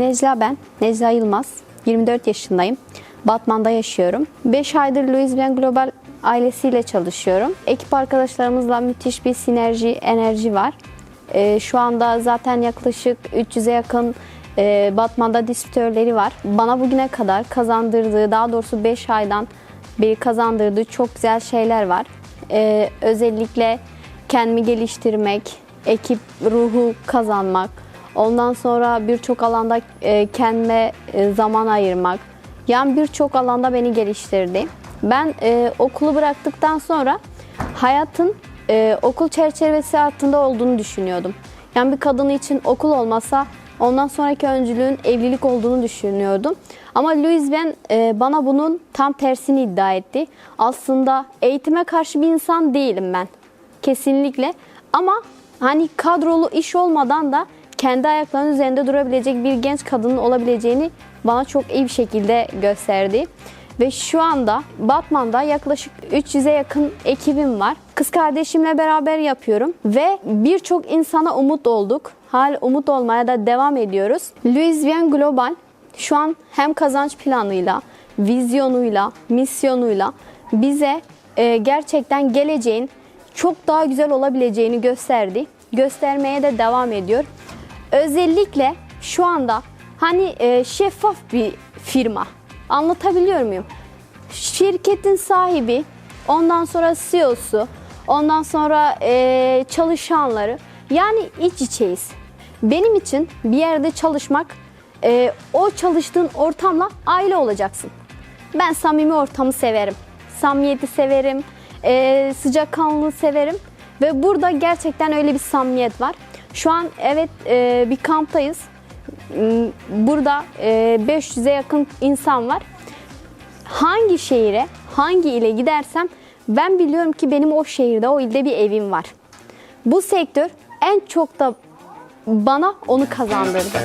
Necla ben, Necla Yılmaz. 24 yaşındayım. Batman'da yaşıyorum. 5 aydır Louis Vuitton Global ailesiyle çalışıyorum. Ekip arkadaşlarımızla müthiş bir sinerji, enerji var. Ee, şu anda zaten yaklaşık 300'e yakın e, Batman'da distribütörleri var. Bana bugüne kadar kazandırdığı, daha doğrusu 5 aydan beri kazandırdığı çok güzel şeyler var. Ee, özellikle kendimi geliştirmek, ekip ruhu kazanmak, ondan sonra birçok alanda e, kendime e, zaman ayırmak. Yani birçok alanda beni geliştirdi. Ben e, okulu bıraktıktan sonra hayatın okul çerçevesi altında olduğunu düşünüyordum. Yani bir kadın için okul olmasa ondan sonraki öncülüğün evlilik olduğunu düşünüyordum. Ama Louis ben bana bunun tam tersini iddia etti. Aslında eğitime karşı bir insan değilim ben. Kesinlikle. Ama hani kadrolu iş olmadan da kendi ayaklarının üzerinde durabilecek bir genç kadının olabileceğini bana çok iyi bir şekilde gösterdi. Ve şu anda Batman'da yaklaşık 300'e yakın ekibim var. Kız kardeşimle beraber yapıyorum ve birçok insana umut olduk. Hal umut olmaya da devam ediyoruz. Louis Vuitton Global şu an hem kazanç planıyla, vizyonuyla, misyonuyla bize e, gerçekten geleceğin çok daha güzel olabileceğini gösterdi. Göstermeye de devam ediyor. Özellikle şu anda hani e, şeffaf bir firma. Anlatabiliyor muyum? Şirketin sahibi, ondan sonra CEO'su, ondan sonra e, çalışanları yani iç içeyiz. Benim için bir yerde çalışmak e, o çalıştığın ortamla aile olacaksın. Ben samimi ortamı severim. Samimiyeti severim. E, sıcakkanlılığı severim. Ve burada gerçekten öyle bir samimiyet var. Şu an evet e, bir kamptayız. M, Burada e, 500'e yakın insan var. Hangi şehire, hangi ile gidersem ben biliyorum ki benim o şehirde, o ilde bir evim var. Bu sektör en çok da bana onu kazandırdı.